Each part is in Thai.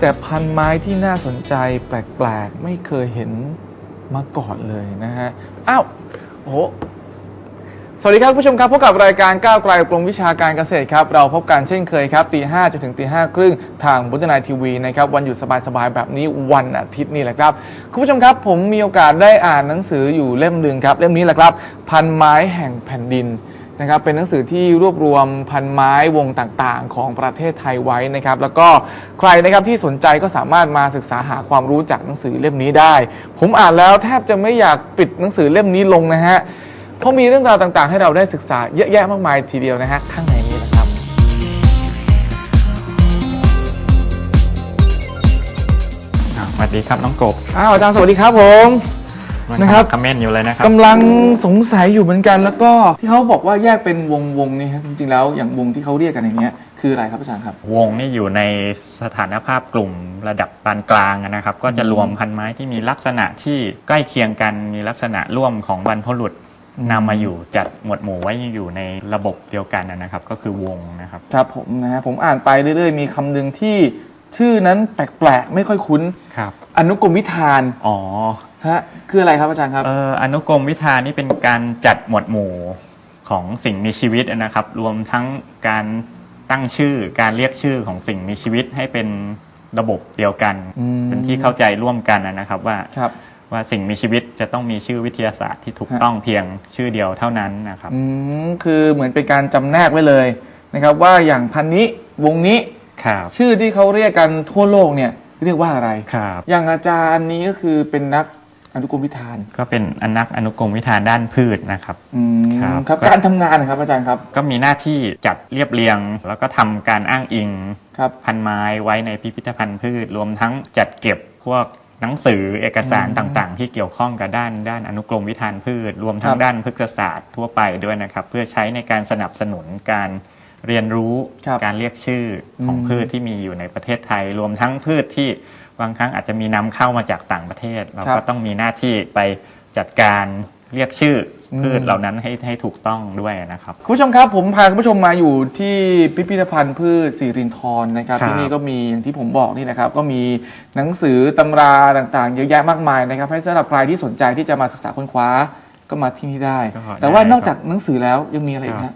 แต่พันไม้ที่น่าสนใจแปลก ๆ ไม่เคยเห็นมาก่อนเลยนะฮะ อ้าวโหสวัสดีครับผู้ชมครับพบกับรายการก้าวไกลกรมวิชาการเกษตรครับ เราพบกันเช่นเคยครับตีห้าจนถึงตีห้าครึ่งทางบุตรนายทีวีนะครับวันหยุดสบายๆแบบนี้วันอาทิตย์นี่แหละครับ คุณผู้ชมครับผมมีโอกาสได้อ่านหนังสืออยู่เล่มหนึ่งครับ เล่มนี้แหละครับ พันไม้แห่งแผ่นดิน นะครับเป็นหนังสือที่รวบรวมพันไม้วงต่างๆ ของประเทศไทยไว้นะครับ แล้วก็ใครนะครับที่สนใจก็สามารถมาศึกษาหาความรู้จากหนังสือเล่มนี้ได้ ผมอ่านแล้วแทบจะไม่อยากปิดหนังสือเล่มนี้ลงนะฮะเพราะมีเรื่องราวต่างๆ ให้เราได้ศึกษาเยอะแยะมากมายทีเดียวนะฮะข้างในนี้นะครับอ่าสวัสดีครับน้องกบอ้าวอาจารย์สวัสดีครับผม นะครับคอมเมนต์อยู่เลยนะครับกำลังสงสัยอยู่เหมือนกัน แล้วก็ที่เขาบอกว่าแยกเป็นวงวงๆนี่ครับจริงๆแล้วอย่างวงที่เขาเรียกกันอย่างเงี้ยคืออะไรครับอาจารย์ครับ วงนี่อยู่ในสถานภาพกลุ่มระดับปานกลางนะครับ ก็จะรวมพันไม้ที่มีลักษณะที่ใกล้เคียงกันมีลักษณะร่วมของบรรพบุรุษอืมนำมาอยู่จัดหมวดหมู่ไว้อยู่ในระบบเดียวกันนะครับ ก็คือวงนะครับครับผมนะฮะผมอ่านไปเรื่อยๆ มีคำหนึ่งที่ชื่อนั้นแปลกๆ ไม่ค่อยคุ้นครับอนุกรมวิธานอ๋อ ฮะคืออะไรครับอาจารย์ครับ เอ่ออนุกรมวิธานี่เป็นการจัดหมวดหมู่ของสิ่งมีชีวิตนะครับ รวมทั้งการตั้งชื่อการเรียกชื่อของสิ่งมีชีวิตให้เป็นระบบเดียวกัน อืม เป็นที่เข้าใจร่วมกันนะครับว่าครับ ว่าสิ่งมีชีวิตจะต้องมีชื่อวิทยาศาสตร์ที่ถูกฮะ ต้องเพียงชื่อเดียวเท่านั้นนะครับ อืมคือเหมือนเป็นการจำแนกไว้เลยนะครับ ว่าอย่างพันนี้วงนี้ครับชื่อที่เขาเรียกกันทั่วโลกเนี่ยเรียกว่าอะไร ครับ อย่างอาจารย์นี้ก็คือเป็นนัก อนุกรมวิธานก็เป็นอนักอนุกรมวิธานด้านพืชนะครับอืมครับครับก็การทำงานนะครับอาจารย์ครับ ก็มีหน้าที่จัดเรียบเรียง แล้วก็ทำการอ้างอิงครับพันไม้ไว้ในพิพิธภัณฑ์พืช รวมทั้งจัดเก็บพวกหนังสือเอกสารอืมต่างๆ ที่เกี่ยวข้องกับด้าน ด้านอนุกรมวิธานพืช รวมทั้คงรับด้านพฤกษศาสตร์ทั่วไปด้วยนะครับ เพื่อใช้ในการสนับสนุนการเรียนรู้ครับการเรียกชื่อของอืมพืชที่มีอยู่ในประเทศไทย รวมทั้งพืชที่ บางครั้งอาจจะมีนำเข้ามาจากต่างประเทศ เราก็ต้องมีหน้าที่ไปจัดการเรียกชื่ออมพืชเหล่านั้นให้ให้ถูกต้องด้วยนะครับคุณผู้ชมครับผมพาคุณผู้ชมมาอยู่ที่พิพิธภัณฑ์พืชสิรินทรนะครับครับ ที่นี่ก็มีอย่างที่ผมบอกนี่นะครับ ก็มีหนังสือตำราต่างๆ เยอะแยะมากมายนะครับ ให้สำหรับใครที่สนใจที่จะมาศึกษาค้นคว้าก็มาที่นี่ได้ก็ได้แต่ว่าครับนอกจากหนังสือแล้วยังมีอะไรอีกครันะบ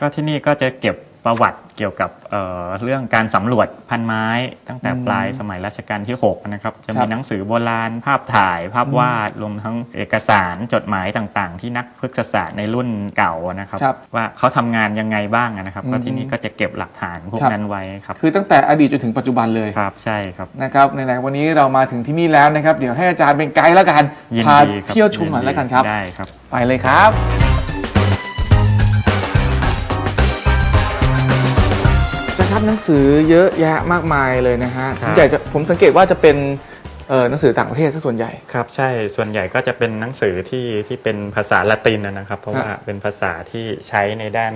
ก็ที่นี่ก็จะเก็บ ประวัติเกี่ยวกับเอ่อเรื่องการสำรวจพันไม้ ตั้งแต่อืมปลายสมัยรัชกาลที่6นะครับจะครัมีบหนังสือโบราณ ภาพถ่าย ภาพวาดรวมทั้งเอกสารจดหมายต่างๆ ที่นักพฤกษศาสตร์ในรุ่นเก่านะครับครับว่าเขาทำงานยังไงบ้างนะครับอืมก็ที่นี่ก็จะเก็บหลักฐานพวกครับนั้นไว้ครับคือตั้งแต่อดีตจนถึงปัจจุบันเลยครับใช่ครับนะครับไหนๆวันนี้เรามาถึงที่นี่แล้วนะครับ เดี๋ยวให้อาจารย์เป็นไกด์แล้วกันยินพาดีครับเที่ยวชมหน่อยดีแล้วกันครับได้ครับ ไปเลยครับ จะครับหนังสือเยอะแยะมากมายเลยนะฮะครับส่วนใหญ่จะผมสังเกตว่าจะเป็นเอ่อหนังสือต่างประเทศซะส่วนใหญ่ ครับใช่ส่วนใหญ่ก็จะเป็นหนังสือที่ที่เป็นภาษาละตินนะครับ เพราะว่าเป็นภาษาที่ใช้ในด้าน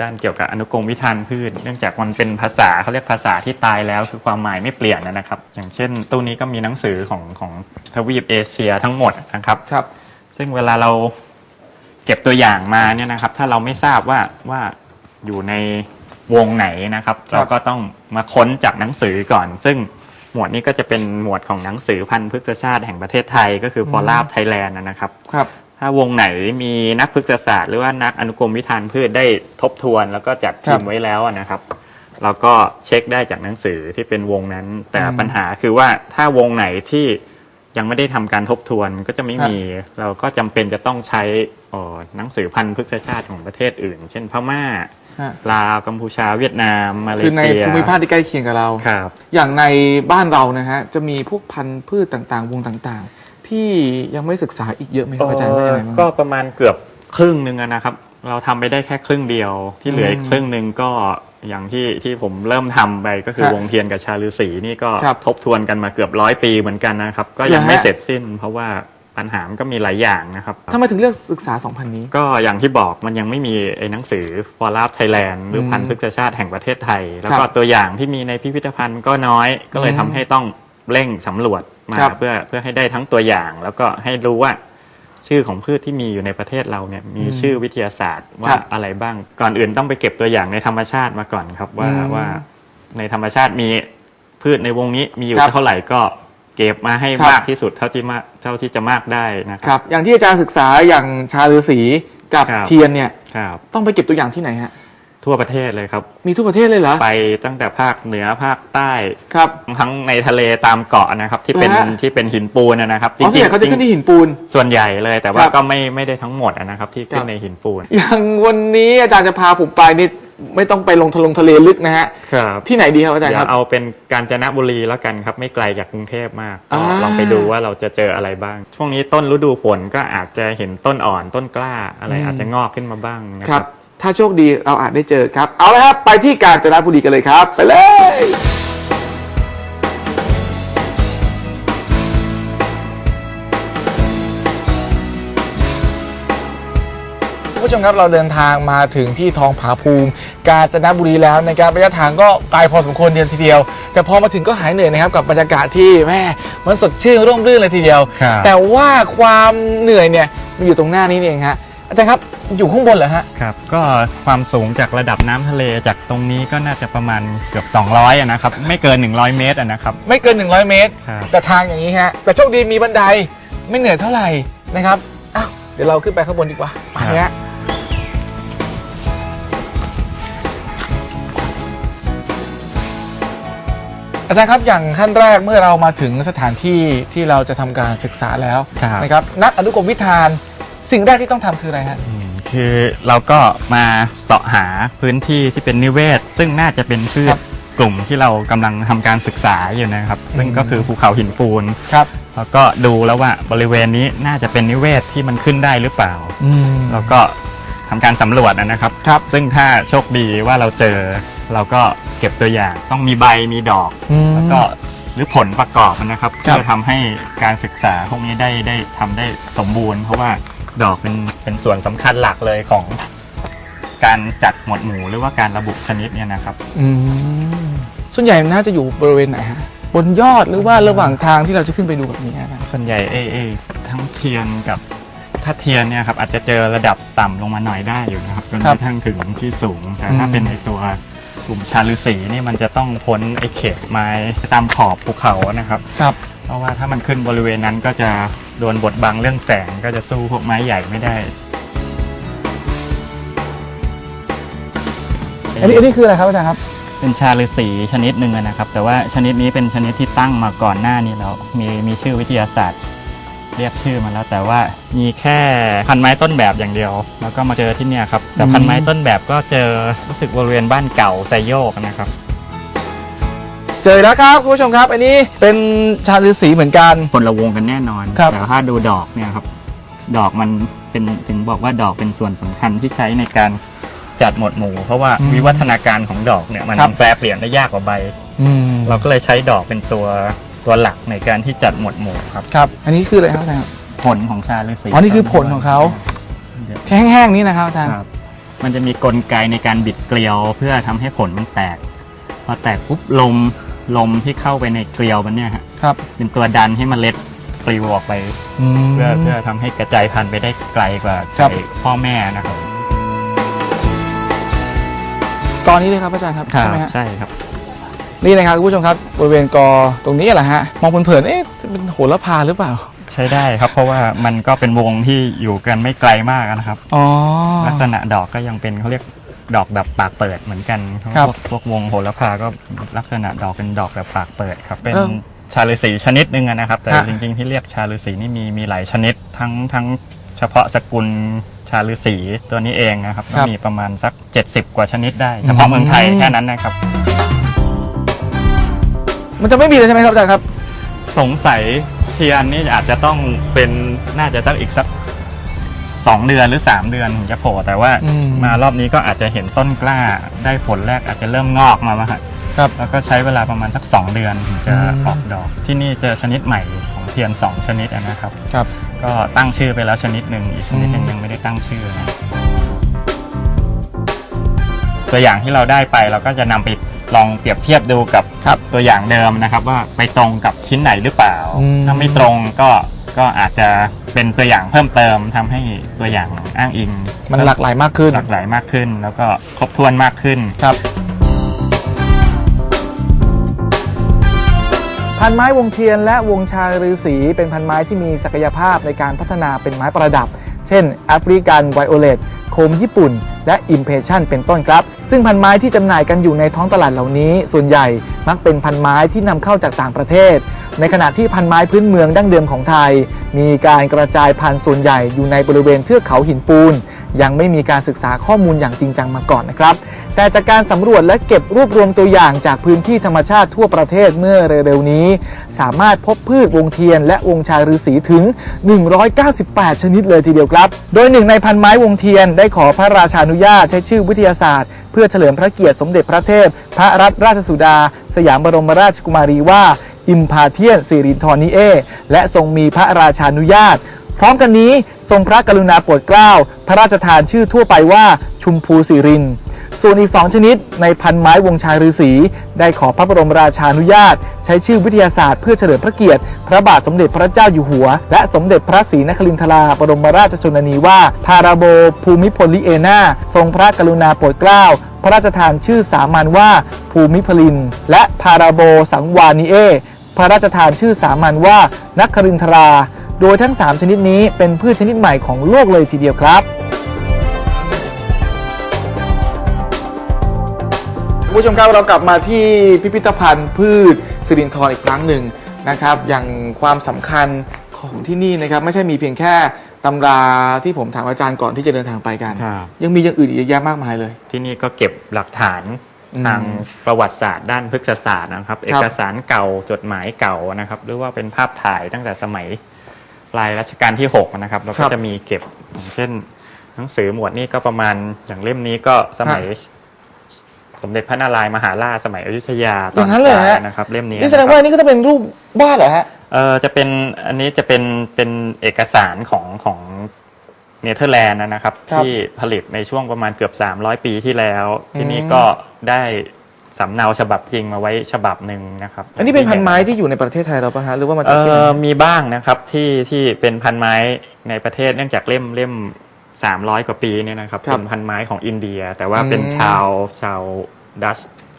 ด้านเกี่ยวกับอนุกรมวิธานพืช เนื่องจากมันเป็นภาษาเขาเรียกภาษาที่ตายแล้วคือความหมายไม่เปลี่ยนนะครับ อย่างเช่นตู้นี้ก็มีหนังสือของของทวีปเอเชียทั้งหมดนะครับครับ ซึ่งเวลาเราเก็บตัวอย่างมาเนี่ยนะครับ ถ้าเราไม่ทราบว่าว่าอยู่ใน วงไหนนะครับครับ เราก็ต้องมาค้นจากหนังสือก่อน ซึ่งหมวดนี้ก็จะเป็นหมวดของหนังสือพันธุ์พฤกษชาติแห่งประเทศไทยก็คือฟอราบไทยแลนด์นะครับ ครับ ถ้าวงไหนมีนักพฤกษศาสตร์ หรือว่านักอนุกรมวิธานพืชได้ทบทวน แล้วก็จัดครัทีบมไว้แล้วนะครับ เราก็เช็คได้จากหนังสือที่เป็นวงนั้น แต่อืมปัญหาคือว่าถ้าวงไหนที่ยังไม่ได้ทำการทบทวนก็จะไม่มี เราก็จำเป็นจะต้องใช้เอ่อหนังสือพันธุ์พฤกษชาติของประเทศอื่น เช่นพม่า ฮะ ลาวกัมพูชาเวียดนามมาเลคือในเซียภูมิภาคที่ใกล้เคียงกับเรา ครับ อย่างในบ้านเรานะฮะจะมีพวกพันธุ์พืชต่างๆ วงต่างๆ ที่ยังไม่ศึกษาอีกเยอะไหมครับอาจารย์เป็นยังไงบ้าง ก็ประมาณเกือบครึ่งหนึ่งอะนะครับ เราทำไปได้แค่ครึ่งเดียว ที่เหลืออีกอืมครึ่งหนึ่งก็อย่างที่ที่ผมเริ่มทำไปก็คือครับวงเทียนกับชาลือสีนี่ก็ครับทบทวนกันมาเกือบร้อยปีเหมือนกันนะครับ ก็ยังเหรอฮะไม่เสร็จสิ้น เพราะว่า ปัญหามันก็มีหลายอย่างนะครับ ทำไมถึงเลือกศึกษา 2,000 นี้ ก็อย่างที่บอกมันยังไม่มีไอ้หนังสือฟอร์ราบไทยแลนด์หรือพันธุ์พฤกษชาติแห่งประเทศไทย แล้วก็ครับตัวอย่างที่มีในพิพิธภัณฑ์ก็น้อยก็เลยอืมทำให้ต้องเร่งสำรวจมาครับ เพื่อเพื่อให้ได้ทั้งตัวอย่าง แล้วก็ให้รู้ว่าชื่อของพืชที่มีอยู่ในประเทศเราเนี่ยมีอืมชื่อวิทยาศาสตร์ว่าครับอะไรบ้างก่อนอื่นต้องไปเก็บตัวอย่างในธรรมชาติมาก่อนครับว่าอืมว่าในธรรมชาติมีพืชในวงนี้มีอยู่ครับ เท่าไหร่ก็ เก็บมาให้ครับ มากที่สุดเท่าที่มากเท่าที่จะมากได้นะคครับ รับ อย่างที่อาจารย์ศึกษาอย่างชาลือสีกับครับ เทียนเนี่ยครับ ต้องไปเก็บตัวอย่างที่ไหนฮะทั่วประเทศเลยครับ มีทุกประเทศเลยเหรอไปตั้งแต่ภาคเหนือภาคใต้ ครับ ทั้งในทะเลตามเกาะนะครับ ที่เป็นเหรอฮะ ที่เป็นหินปูนนะนะครับอ๋อส่วนใหญ่เขาจะขึ้นที่หินปูน ส่วนใหญ่เลยแต่ว่าครับก็ไม่ไม่ได้ทั้งหมดนะครับ ที่ขึ้ครันบในหินปูน อย่างวันนี้อาจารย์จะพาผมไปนี่ ไม่ต้องไปลงทะลงทะเลลึกนะฮะ ครับที่ไหนดีครับอาจารย์เดี๋คยรับวเอาเป็นกาญจนบุรีแล้วกันครับ ไม่ไกลจากกรุงเทพมากก็อ่า ลองไปดูว่าเราจะเจออะไรบ้าง ช่วงนี้ต้นฤดูฝนก็อาจจะเห็นต้นอ่อนต้นกล้าอะไรอาจจะงอกขึ้นมาบ้างนะคครัรับ บ ถ้าโชคดีเราอาจได้เจอครับ เอาละครับ ไปที่กาญจนบุรีกันเลยครับ ไปเลย ผู้ชมครับเราเดินทางมาถึงที่ทองผาภูมิ กาญจนบุรีแล้วนะครับระยะทางก็ไกลพอสมควรเดียวทีเดียว แต่พอมาถึงก็หายเหนื่อยนะครับกับบรรยากาศที่แม่มันสดชื่นร่มรื่นเลยทีเดียว ครับ แต่ว่าความเหนื่อยเนี่ยมันอยู่ตรงหน้านี้นี่เองฮะอาจารย์ครับอยู่ข้างบนเหรอฮะครับก็ความสูงจากระดับน้ำทะเลจากตรงนี้ก็น่าจะประมาณเกือบ 200อะนะครับไม่เกิน 100 เมตรอะนะครับไม่เกิน 100 เมตร ครับแต่ทางอย่างนี้ฮะแต่โชคดีมีบันไดไม่เหนื่อยเท่าไหร่นะครับอ้าวเดี๋ยวเราขึ้นไปข้างบนดีกว่าไปฮะ อาจารย์ครับอย่างขั้นแรกเมื่อเรามาถึงสถานที่ที่เราจะทำการศึกษาแล้วครับ นะครับนักอนุกรมวิธาน สิ่งแรกที่ต้องทำคืออะไรฮะ อืมคือเราก็มาเสาะหาพื้นที่ที่เป็นนิเวศ ซึ่งน่าจะเป็นพืครัชบกลุ่มที่เรากำลังทำการศึกษาอยู่นะครับ ซึ่งอืม ก็คือภูเขาหินปูน ครับ แล้วก็ดูแล้วว่าบริเวณนี้น่าจะเป็นนิเวศที่มันขึ้นได้หรือเปล่า อืม แล้วก็ทำการสำรวจนะครับ ครับ ซึ่งถ้าโชคดีว่าเราเจอ เราก็เก็บตัวอย่างต้องมีใบมีดอกอืม แล้วก็หรือผลประกอบนะครับครับ เพื่อทำให้การศึกษาพวกนี้ได้ได้ทำได้สมบูรณ์ เพราะว่าดอกเป็นเป็นส่วนสำคัญหลักเลยของการจัดหมวดหมู่หรือว่าการระบุชนิดเนี่ยนะครับ อืมส่วนใหญ่น่าจะอยู่บริเวณไหนฮะบนยอดหรือว่าระหว่างทางที่เราจะขึ้นไปดูแบบนี้ฮะส่วนใหญ่เอเอทั้งเทียนกับถ้าเทียนเนี่ยครับอาจจะเจอระดับต่ำลงมาหน่อยได้อยู่นะครับจนครักบระทั่งถึงที่สูงแต่ถ้าอืม เป็นในตัว กลุ่มชาลือสีนี่มันจะต้องพ้นไอ้เขตไม้ตามขอบภูเขานะครับ ครับ เพราะว่าถ้ามันขึ้นบริเวณนั้นก็จะโดนบดบังเรื่องแสงก็จะสู้พวกไม้ใหญ่ไม่ได้ อันนี้อันนี้คืออะไรครับอาจารย์ครับ เป็นชาฤาษีชนิดหนึ่งอะนะครับ แต่ว่าชนิดนี้เป็นชนิดที่ตั้งมาก่อนหน้านี้แล้วมีมีชื่อวิทยาศาสตร์ เรียกชื่อมาแล้ว แต่ว่ามีแค่พันไม้ต้นแบบอย่างเดียว แล้วก็มาเจอที่เนี่ยครับ แต่อืมพันไม้ต้นแบบก็เจอรู้สึกบริเวณบ้านเก่าไซโยกนะครับเจอแล้วครับคุณผู้ชมครับ อันนี้เป็นชาลือสีเหมือนกัน คนละวงกันแน่นอน ครับแต่ถ้าดูดอกเนี่ยครับ ดอกมันเป็นถึงบอกว่าดอกเป็นส่วนสำคัญที่ใช้ในการจัดหมวดหมู่ เพราะว่าวิวัฒนาการของดอกเนี่ยมันแปรเปลี่ยนได้ยากกว่าใบ อืม เราก็เลยใช้ดอกเป็นตัว ตัวหลักในการที่จัดหมวดหมู่ครับครับ อันนี้คืออะไรครับอาจารย์ครับผลของชาฤาษีอ๋อนี่คือผลของเขาแค่แห้งๆนี้นะครับอาจารย์ครับ มันจะมีกลไกในการบิดเกลียว เพื่อทำให้ผลมันแตก พอแตกปุ๊บลมลมที่เข้าไปในเกลียวมันเนี่ยฮะครับเป็นตัวดันให้เมล็ดปลิวออกไปมเพื่อเพื่อทำให้กระจายพันธุ์ไปได้ไกลกว่าครับไก่พ่อแม่นะครับ ตอนนี้เลยครับอาจารย์ครับใช่ไหมฮะใช่ครับ นี่นะครับคุณผู้ชมครับบริเวณกอตรงนี้แหละฮะมองเผินๆเอ๊ะเป็นโหระพาหรือเปล่า ใช้ได้ครับ เพราะว่ามันก็เป็นวงที่อยู่กันไม่ไกลมากนะครับ อ๋อ ลักษณะดอกก็ยังเป็นเขาเรียกดอกแบบปากเปิดเหมือนกันครับ พวกพวกวงโหระพาก็ลักษณะดอกเป็นดอกแบบปากเปิดครับ เป็นเออชาฤาษีชนิดหนึ่งอะนะครับ แต่ฮะ จริงๆที่เรียกชาฤาษีนี่มีมีหลายชนิด ทั้งทั้งเฉพาะสกุลชาฤาษีตัวนี้เองนะครับก็มีประมาณสัก 70 กว่าชนิดได้เฉพาะเมืองไทยแค่นั้นนะครับ มันจะไม่มีเลยใช่ไหมครับอาจารย์ครับ สงสัยเทียนนี่อาจจะต้องเป็นน่าจะต้องอีกสักสองเดือนหรือ3เดือนถึงจะโผล่แต่ว่าอืม มารอบนี้ก็อาจจะเห็นต้นกล้าได้ผลแรกอาจจะเริ่มงอกมาแล้วฮะครับ แล้วก็ใช้เวลาประมาณสัก 2 เดือนถึงจะอืม ออกดอก ที่นี่เจอชนิดใหม่ของเทียน 2 ชนิดอะนะครับ ครับ ก็ตั้งชื่อไปแล้วชนิดหนึ่งอีกชนิดหนึงอืม ยังไม่ได้ตั้งชื่อนะตัวอย่างที่เราได้ไปเราก็จะนำไป ลองเปรียบเทียบดูกับครับตัวอย่างเดิมนะครับ ว่าไปตรงกับชิ้นไหนหรือเปล่า อืม ถ้าไม่ตรงก็ก็อาจจะเป็นตัวอย่างเพิ่มเติมทำให้ตัวอย่างอ้างอิงมันหลากหลายมากขึ้นหลากหลายมากขึ้น แล้วก็ครบถ้วนมากขึ้น ครับพันไม้วงเทียนและวงชาฤาษีเป็นพันไม้ที่มีศักยภาพในการพัฒนาเป็นไม้ประดับ เช่นแอฟริกันไวโอเลต โคมญี่ปุ่น และอิมเพรสชันเป็นต้นครับ ซึ่งพันไม้ที่จำหน่ายกันอยู่ในท้องตลาดเหล่านี้ ส่วนใหญ่มักเป็นพันไม้ที่นำเข้าจากต่างประเทศ ในขณะที่พันไม้พื้นเมืองดั้งเดิมของไทย มีการกระจายพันธุ์ส่วนใหญ่อยู่ในบริเวณเทือกเขาหินปูน ยังไม่มีการศึกษาข้อมูลอย่างจริงจังมาก่อนนะครับ แต่จากการสำรวจและเก็บรวบรวมตัวอย่างจากพื้นที่ธรรมชาติทั่วประเทศเมื่อเร็วๆนี้ สามารถพบพืชวงเทียน และวงชาฤาษีถึง 198 ชนิดเลยทีเดียวครับ โดยหนึ่งในพันไม้วงเทียนได้ขอพระราชานุญาตใช้ชื่อวิทยาศาสตร์ เพื่อเฉลิมพระเกียรติสมเด็จพระเทพ พระรัตนราชสุดา สยามบรมราชกุมารีว่าอิมพาเทียนสิรินทรนิเอ และทรงมีพระราชานุญาต พร้อมกันนี้ทรงพระกรุณาโปรดเกล้า พระราชทานชื่อทั่วไปว่าชุมพูสิริน ส่วนอีก2ชนิดในพันไม้วงชายฤาษีได้ขอพระบรมราชานุญาต ใช้ชื่อวิทยาศาสตร์เพื่อเฉลิมพระเกียรติ พระบาทสมเด็จพระเจ้าอยู่หัว และสมเด็จพระศรีนครินทราบรมราชชนนีว่าพาราโบภูมิพลลิเอนาทรงพระกรุณาโปรดเกล้า พระราชทานชื่อสามัญว่าภูมิพลิน และพาราโบสังวานิเอพระราชทานชื่อสามัญว่านักครินทรา โดยทั้ง 3 ชนิดนี้เป็นพืชชนิดใหม่ของโลกเลยทีเดียวครับคุณผู้ชมครับเรากลับมาที่พิพิธภัณฑ์พืชสิรินทรอีกครั้งหนึ่งนะครับ อย่างความสำคัญของที่นี่นะครับ ไม่ใช่มีเพียงแค่ตำราที่ผมถามอาจารย์ก่อนที่จะเดินทางไปกันครับยังมีอย่างอื่นอีกเยอะแยะมากมายเลย ที่นี่ก็เก็บหลักฐานอืมทางประวัติศาสตร์ด้านพฤกษศาสตร์นะครับ เอกสารเก่าจดหมายเก่านะครับ หรือว่าเป็นภาพถ่ายตั้งแต่สมัยป ลายรัชกาลที่6นะครับเราครัก็บจะมีเก็บอย่างเช่น หนังสือหมวดนี้ก็ประมาณอย่างเล่มนี้ก็สมัย สมเด็จพระนารายณ์มหาราชสมัยอยุธยาตออนย่างนั้นเลยเหรอฮะปลายนะครับเล่มนี้นี่แสดงะครับว่านี่ก็จะเป็นรูปวาดเหรอฮะ เออจะเป็นอันนี้จะเป็นเป็นเอกสารของของเนเธอร์แลนด์นะครับ ครับที่ผลิตในช่วงประมาณเกือบ 300 ปีที่แล้วอืมที่นี่ก็ได้ สำเนาฉบับจริงมาไว้ฉบับหนึ่งนะครับอันนี้เป็นพันไม้ที่อยู่ในประเทศไทยเราปะฮะหรือว่ามาเอจากที่ไหนอมีบ้างนะครับที่ที่เป็นพันไม้ในประเทศเนื่องจากเล่มเล่ม300กว่าปีเนี่ยนะครับครับเป็นพันไม้ของอินเดีย แต่ว่าอืมเป็นชาวชาวดัช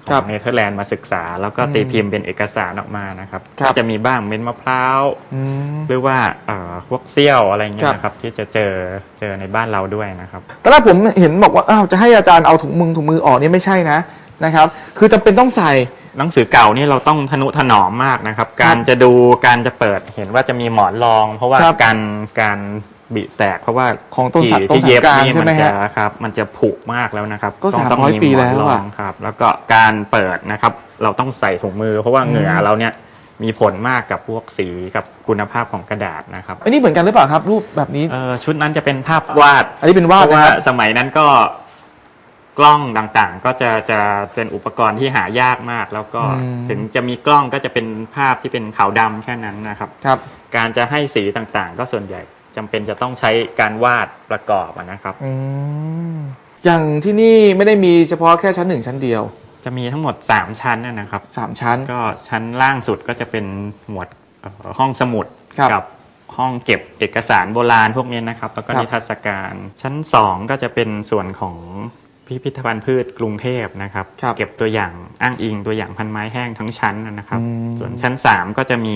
ขครัอบงเนเธอร์แลนด์มาศึกษา แล้วก็ตีอืมพิมพ์เป็นเอกสารออกมานะครับครับ ก็จะมีบ้างเป็นมะพร้าว อืม หรือว่าเอ่อพวกเซี่ยวอะไรเงี้ครัยบ นะครับ ที่จะเจอเจอในบ้านเราด้วยนะครับ ตอนแรกผมเห็นบอกว่าอ้าวจะให้อาจารย์เอาถุงมือถุงมือออกนี่ไม่ใช่นะ นะครับ คือจำเป็นต้องใส่ หนังสือเก่านี่เราต้องทนุถนอมมากนะครับ การจะดูการจะเปิดเห็นว่าจะมีหมอนรอง เพราะว่าครับการการบิแตก เพราะว่าของต้นสัตว์กี่ที่เย็บต้นสังการนี่ใช่มัไหมจะฮะครับมันจะผุมากแล้วนะครับก็ต้องต้อง300มีปีหมแล้อนวรอะองครับ แล้วก็การเปิดนะครับ เราต้องใส่ถุงมือ เพราะว่าเหงื่อเราเนี่ยมีผลมากกับพวกสีกับคุณภาพของกระดาษนะครับอันนี้เหมือนกันหรือเปล่าครับ รูปแบบนี้ เอ่อชุดนั้นจะเป็นภาพวาด อันนี้เป็นวาดเพราะนะว่าครับ สมัยนั้นก็ กล้องต่างๆ ก็จะจะเป็นอุปกรณ์ที่หายากมาก แล้วก็อืม ถึงจะมีกล้องก็จะเป็นภาพที่เป็นขาวดำแค่นั้นนะครับ ครับ การจะให้สีต่างๆ ก็ส่วนใหญ่จำเป็นจะต้องใช้การวาดประกอบอะนะครับ อืมอย่างที่นี่ไม่ได้มีเฉพาะแค่ชั้นหนึ่งชั้นเดียวจะมีทั้งหมด 3 ชั้นนะนะครับ สามชั้น ก็ชั้นล่างสุดก็จะเป็นหมวดเอ่อห้องสมุดครับ กับห้องเก็บเอกสารโบราณพวกนี้นะครับ แล้วก็ครับนิทรรศการ ชั้น 2 ก็จะเป็นส่วนของ พิพิธภัณฑ์พืชกรุงเทพนะครับครับเก็บตัวอย่างอ้างอิงตัวอย่างพันไม้แห้งทั้งชั้นนะครับอืมส่วนชั้น 3 ก็จะมี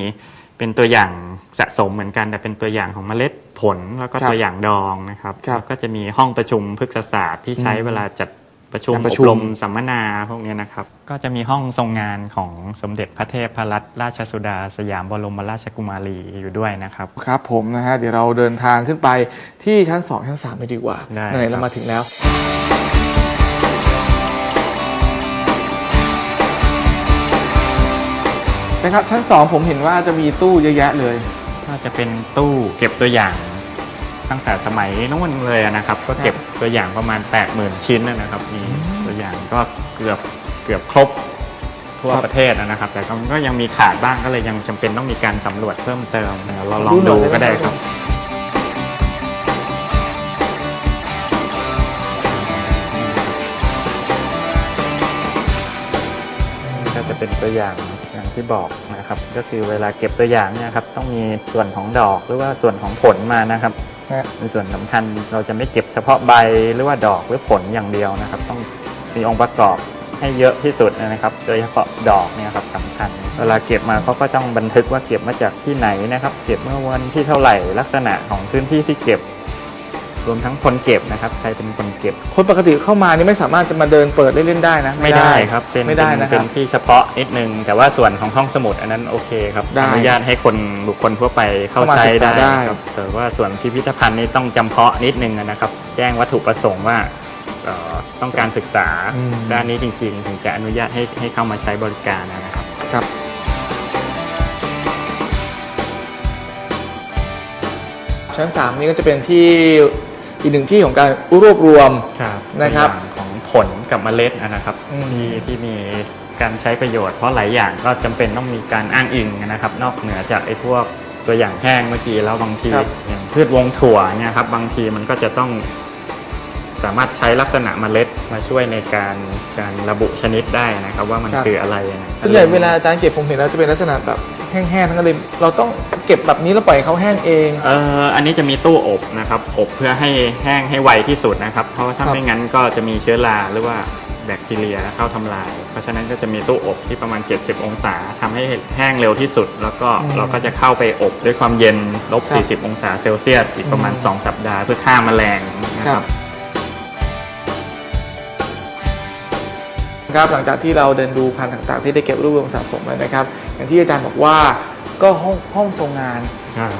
เป็นตัวอย่างสะสมเหมือนกัน แต่เป็นตัวอย่างของเมล็ดผลแล้วก็ตัวอย่างดองนะครับครับแล้วก็จะมีห้องประชุมพฤกษศาสตร์ที่ใช้อืมเวลาจัดประชุมการปอระบชุมรมสัมมนาพวกเนี้ยนะครับ ก็จะมีห้องทรงงานของสมเด็จพระเทพพรัตนราชสุดา สยามบรมราชกุมารีอยู่ด้วยนะครับ ครับผมนะฮะเดี๋ยวเราเดินทางขึ้นไปที่ชั้น 2 ชั้น3ไปดีกว่าได้ไหนๆครัเราบมาถึงแล้ว นะครับชั้น 2 ผมเห็นว่าจะมีตู้เยอะแยะเลย ก็จะเป็นตู้เก็บตัวอย่างตั้งแต่สมัยนู้นเลยนะครับ ก็เก็บตัวอย่างประมาณ 80,000 ชิ้นนะครับ มีตัวอย่างก็เกือบเกือบครบทั่วครับประเทศนะครับ แต่ก็ยังมีขาดบ้างก็เลยยังจำเป็นต้องมีการสำรวจเพิ่มเติมเดี๋ยวเราลองดูหน่ดูอยได้ไหมก็ได้คครัรับบก็จะเป็นตัวอย่าง อย่างที่บอกนะครับ ก็คือเวลาเก็บตัวอย่างเนี่ยครับต้องมีส่วนของดอกหรือว่าส่วนของผลมานะครับนะในส่วนสำคัญเราจะไม่เก็บเฉพาะใบหรือว่าดอกหรือผลอย่างเดียวนะครับ ต้องมีองค์ประกอบให้เยอะที่สุดนะครับ โดยเฉพาะดอกเนี่ยครับสำคัญ เวลาเก็บมาเขาก็ต้องบันทึกว่าเก็บมาจากที่ไหนนะครับ เก็บเมื่อวันที่เท่าไหร่ลักษณะของพื้นที่ที่เก็บ รวมทั้งคนเก็บนะครับใครเป็นคนเก็บ คนปกติเข้ามานี่ไม่สามารถจะมาเดินเปิดเล่นๆได้นะไม่ได้ครับเป็นไม่ได้เป็นนะคเป็รับ นที่เฉพาะนิดนึง แต่ว่าส่วนของห้องสมุดอันนั้นโอเคครับได้อนุญาตให้คนบุคคลทั่วไปเข้าเข้ามาใช้ศึกษาได้ได้ ครับแต่ว่าส่วนพิพิธภัณฑ์นี้ต้องจำเพาะนิดนึงนะครับ แจ้งวัตถุประสงค์ว่าเอ่อต้องการศึกษาอืม ด้านนี้จริง ๆ ถึงจะอนุญาตให้ให้เข้ามาใช้บริการนะครับ ครับ ชั้น 3 นี่ก็จะเป็นที่ อีกหนึ่งที่ของการรวบรวม ครับนะครับตัวอย่างของผลกับเมล็ดนะครับอืม ที่ที่มีการใช้ประโยชน์เพราะหลายอย่างก็จำเป็นต้องมีการอ้างอิงนะครับ นอกเหนือจากไอ้พวกตัวอย่างแห้งเมื่อกี้แล้วบางที อย่างพืชวงถั่วเนี่ยครับบางทีมันก็จะต้อง สามารถใช้ลักษณะเมล็ดมาช่วยในการการระบุชนิดได้นะครับ ว่ามันคืออะไรนะส่วนใหญ่เวลาอาจารย์เก็บผมเห็นแล้วจะเป็นลักษณะแบบแห้งๆทั้งนั้นเลยเราต้องเก็บแบบนี้แล้วปล่อยให้เขาแห้งเอง เอ่ออันนี้จะมีตู้อบนะครับ อบเพื่อให้แห้งให้ไวที่สุดนะครับ เพราะว่าถ้าครับไม่งั้นก็จะมีเชื้อราหรือว่าแบคทีเรียเข้าทำลาย เพราะฉะนั้นก็จะมีตู้อบที่ประมาณ 70 องศาทำให้แห้งเร็วที่สุด แล้วก็อืมเราก็จะเข้าไปอบด้วยความเย็นลบครับ40 องศาเซลเซียสอีกประมาณ อืม2 สัปดาห์เพื่อฆ่าแมลงนะคครัรับ บ ครับหลังจากที่เราเดินดูพันธุ์ต่างๆ ที่ได้เก็บรวบรวมสะสมแล้วนะครับ อย่างที่อาจารย์บอกว่าก็ห้องห้องทรงงาน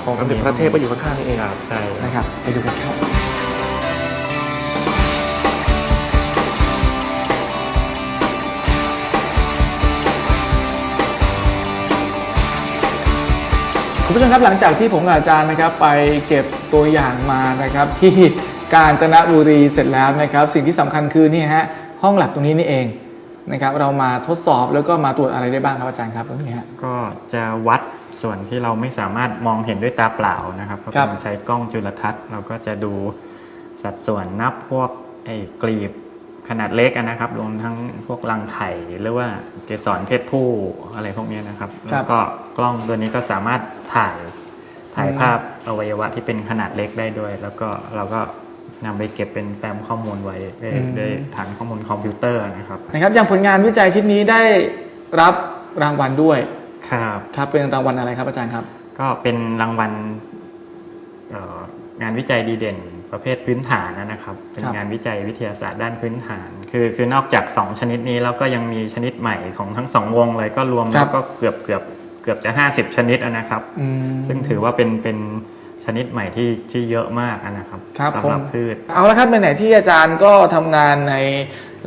ของสมเด็จพระเทพก็อยู่ข้างๆนี่เองครับใช่ครับนะครับไปดูกันครับคุณผู้ชมครับหลังจากที่ผมกับอาจารย์นะครับไปเก็บตัวอย่างมานะครับที่กาญจนบุรีเสร็จแล้วนะครับ สิ่งที่สำคัญคือนี่ฮะห้องแลบตรงนี้นี่เอง นะครับเรามาทดสอบแล้วก็มาตรวจอะไรได้บ้างครับอาจารย์ครับตรงนี้ฮะ ก็จะวัดส่วนที่เราไม่สามารถมองเห็นด้วยตาเปล่านะครับก็ครับเป็นใช้กล้องจุลทรรศน์เราก็จะดูสัดส่วนนับพวกไอ้กลีบขนาดเล็กอะนะครับรวมทั้งพวกรังไข่หรือว่าเกสรเพศผู้อะไรพวกเนี้ยนะครับ แล้วก็กล้องตัวนี้ก็สามารถถ่ายถ่ายอืมภาพอวัยวะที่เป็นขนาดเล็กได้ด้วย แล้วก็เราก็ นำไปเก็บเป็นแฟ้มข้อมูลไว้ด้วยด้วยฐานข้อมูลคอมพิวเตอร์นะครับนะครับอย่างผลงานวิจัยชิ้นนี้ได้รับรางวัลด้วยครับครับเป็นรางวัลอะไรครับอาจารย์ครับ ก็เป็นรางวัลเอ่องานวิจัยดีเด่นประเภทพื้นฐานนะครับ เป็นครับงานวิจัยวิทยาศาสตร์ด้านพื้นฐาน คือคือนอกจาก 2 ชนิดนี้แล้วก็ยังมีชนิดใหม่ของทั้งสองวงเลยก็รวมแล้วก็เกือบเกือบเกือบจะ 50 ชนิดอะนะครับอืมซึ่งถือว่าเป็นเป็น ชนิดใหม่ที่ที่เยอะมากอะนะครับครับสำหรับผม พืช เอาละครับในไหนๆที่อาจารย์ก็ทำงานใน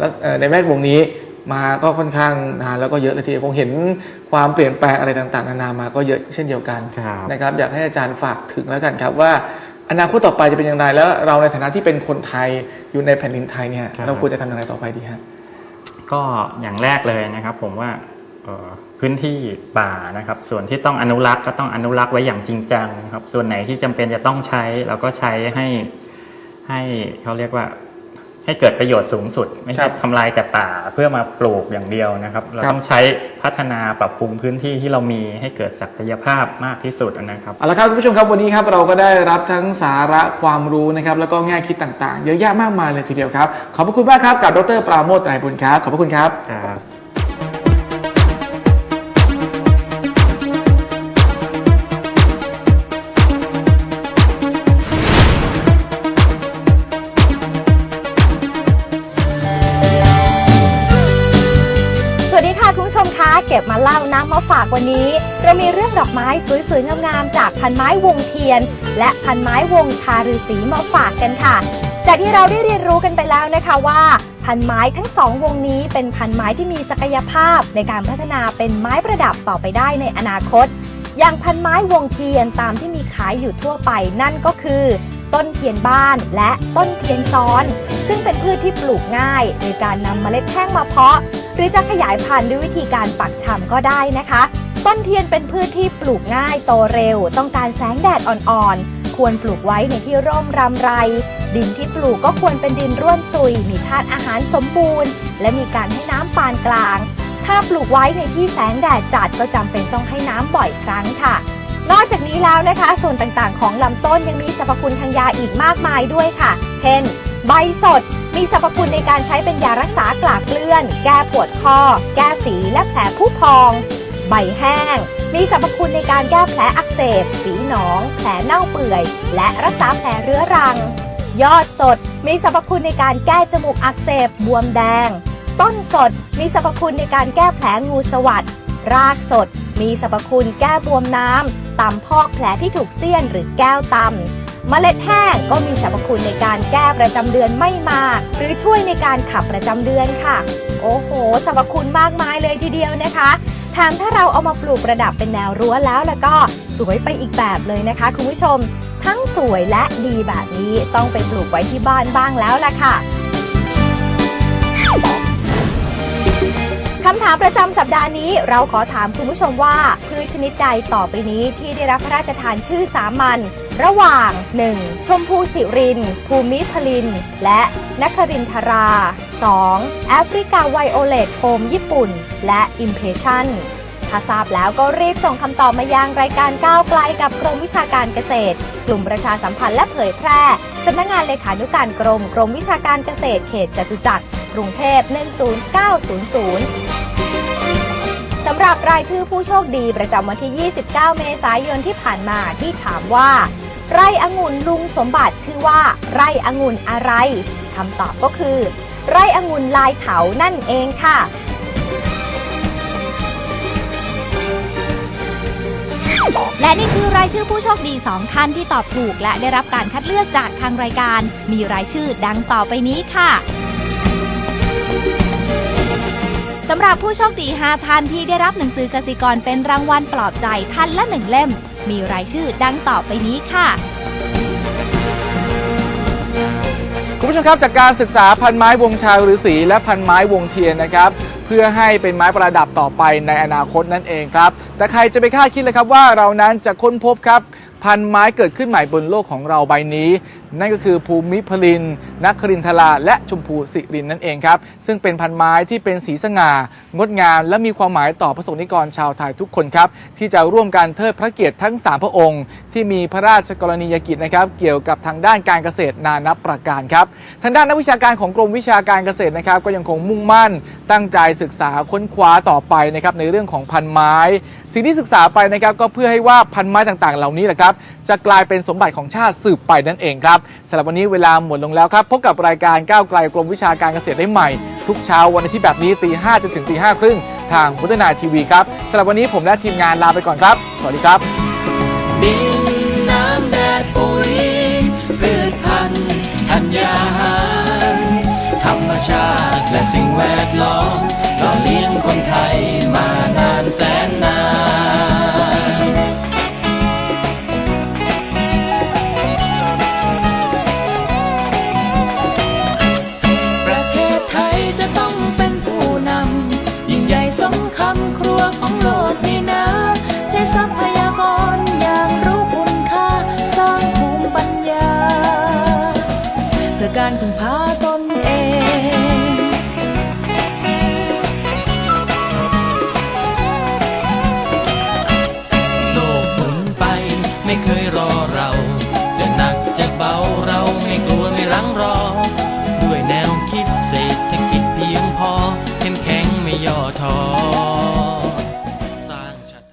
ลักเอ่อในแวดวงนี้มาก็ค่อนข้างนานแล้วก็เยอะเลยทีเดียวคงเห็นความเปลี่ยนแปลงอะไรต่างๆนานามาก็เยอะเช่นเดียวกันครับ นะครับ อยากให้อาจารย์ฝากถึงแล้วกันครับว่า อนาคตต่อไปจะเป็นอย่างไรแล้วเราในฐานะที่เป็นคนไทยอยู่ในแผ่นดินไทยเนี่ยครับ เราควรจะทำอย่างไรต่อไปดีฮะ ก็อย่างแรกเลยนะครับ ผมว่าเอ่อ พื้นที่ป่านะครับ ส่วนที่ต้องอนุรักษ์ก็ต้องอนุรักษ์ไว้อย่างจริงจังครับ ส่วนไหนที่จำเป็นจะต้องใช้เราก็ใช้ให้ให้เขาเรียกว่าให้เกิดประโยชน์สูงสุด ไม่ครัใช่บทำลายแต่ป่าเพื่อมาปลูกอย่างเดียวนะครับ เราครับต้องใช้พัฒนาปรับปรุงพื้นที่ที่เรามีให้เกิดศักยภาพมากที่สุดนะครับเอาละครับคุณผู้ชมครับวันนี้ครับเราก็ได้รับทั้งสาระความรู้นะครับแล้วก็แง่คิดต่างๆ เยอะแยะมากมายเลยทีเดียวครับ ขอบพระคุณมากครับกับดรปราโมทไตรบุญครับขอบพระคุณครับ นะมาฝากวันนี้ เรามีเรื่องดอกไม้สวยๆงามๆจากพันไม้วงเทียน และพันไม้วงชาฤาษีมาฝากกันค่ะ จากที่เราได้เรียนรู้กันไปแล้วนะคะว่าพันไม้ทั้งสองวงนี้เป็นพันไม้ที่มีศักยภาพในการพัฒนาเป็นไม้ประดับต่อไปได้ในอนาคต อย่างพันไม้วงเทียนตามที่มีขายอยู่ทั่วไปนั่นก็คือ ต้นเทียนบ้านและต้นเทียนซ้อน ซึ่งเป็นพืชที่ปลูกง่ายโดยการนำเมล็ดแห้งมาเพาะ หรือจะขยายพันธุ์ด้วยวิธีการปักชำก็ได้นะคะ ต้นเทียนเป็นพืชที่ปลูกง่ายโตเร็ว ต้องการแสงแดดอ่อนๆ ควรปลูกไว้ในที่ร่มรำไร ดินที่ปลูกก็ควรเป็นดินร่วนซุย มีธาตุอาหารสมบูรณ์ และมีการให้น้ำปานกลาง ถ้าปลูกไว้ในที่แสงแดดจัดก็จำเป็นต้องให้น้ำบ่อยครั้งค่ะ นี้แล้วนะคะ ส่วนต่างๆ ของลำต้นยังมีสรรพคุณทางยาอีกมากมายด้วยค่ะ เช่น ใบสด มีสรรพคุณในการใช้เป็นยารักษากลากเลื่อน แก้ปวดคอแก้ฝีและแผลผู้พอง ใบแห้ง มีสรรพคุณในการแก้แผลอักเสบ ฝีหนอง แผลเน่าเปื่อย และรักษาแผลเรื้อรัง ยอดสด มีสรรพคุณในการแก้จมูกอักเสบบวมแดง ต้นสด มีสรรพคุณในการแก้แผลงูสวัดรากสด มีสรรพคุณแก้บวมน้ำ ตำพอกแผลที่ถูกเสี้ยนหรือแก้วตำเมล็ดแห้งก็มีสรรพคุณในการแก้ประจำเดือนไม่มา หรือช่วยในการขับประจำเดือนค่ะ โอ้โหสรรพคุณมากมายเลยทีเดียวนะคะแถมถ้าเราเอามาปลูกประดับเป็นแนวรั้วแล้วแล้วก็สวยไปอีกแบบเลยนะคะคุณผู้ชม ทั้งสวยและดีแบบนี้ต้องไปปลูกไว้ที่บ้านบ้างแล้วล่ะค่ะ คำถามประจำสัปดาห์นี้เราขอถามคุณผู้ชมว่า พืชชนิดใดต่อไปนี้ที่ได้รับพระราชทานชื่อสามัญระหว่าง 1. ชมพูสิริน ภูมิพลิน และนครินทรา 2. แอฟริกาไวโอเลตโฮมญี่ปุ่น และอิมเพชันถ้าทราบแล้วก็รีบส่งคำตอบมายังรายการก้าวไกลกับกรมวิชาการเกษตร กลุ่มประชาสัมพันธ์และเผยแพร่สำนักงานเลขานุการกรมกรมวิชาการเกษตรเขตจตุจักร กรุงเทพ 10900 สำหรับรายชื่อผู้โชคดีประจำวันที่ 29 เมษายนที่ผ่านมาที่ถามว่า ไร่องุ่นลุงสมบัติชื่อว่า ไร่องุ่นอะไรคำตอบก็คือ ไร่องุ่นลายเถานั่นเองค่ะและนี่คือรายชื่อผู้โชคดี 2 ท่านที่ตอบถูก และได้รับการคัดเลือกจากทางรายการ มีรายชื่อดังต่อไปนี้ค่ะ สำหรับผู้โชคดี 5 ท่านที่ได้รับหนังสือกสิกรเป็นรางวัลปลอบใจท่านละ1เล่ม มีรายชื่อดังต่อไปนี้ค่ะ คุณผู้ชมครับจากการศึกษาพันไม้วงชาฤาษีและพันไม้วงเทียนนะครับ เพื่อให้เป็นไม้ประดับต่อไปในอนาคตนั่นเองครับ แต่ใครจะไปคาดคิดเลยครับว่าเรานั้นจะค้นพบครับ พันไม้เกิดขึ้นใหม่บนโลกของเราใบนี้ นั่นก็คือภูมิพลินนักครินทราและชมพูสิรินนั่นเองครับ ซึ่งเป็นพันไม้ที่เป็นสีสง่า งดงาม และมีความหมายต่อพระสงฆ์นิกรชาวไทยทุกคนครับ ที่จะร่วมกันเทิดพระเกียรติทั้ง 3 พระองค์ ที่มีพระราชกรณียกิจนะครับเกี่ยวกับทางด้านการเกษตรนานับประการครับทางด้านนักวิชาการของกรมวิชาการเกษตรนะครับ ก็ยังคงมุ่งมั่นตั้งใจศึกษาค้นคว้าต่อไปนะครับในเรื่องของพันไม้ สิ่งที่ศึกษาไปนะครับก็เพื่อให้ว่าพันไม้ต่างๆ เหล่านี้แหละครับจะกลายเป็นสมบัติของชาติสืบไปนั่นเองครับสำหรับวันนี้เวลาหมดลงแล้วครับ พบกับรายการก้าวไกลกรมวิชาการเกษตรได้ใหม่ ทุกเช้าวันอาทิตย์แบบนี้ตีห้จนถึงตีห้าครึ่งทางพุทธนาทีวีครับสำหรับวันนี้ผมและทีมงานลาไปก่อนครับ สวัสดีครับดินน้ำแดดปุ๋ยพืชพันธุ์ธัญญาหารธรรมชาติและสิ่งแวดล้อมหล่อเลี้ยงคนไทย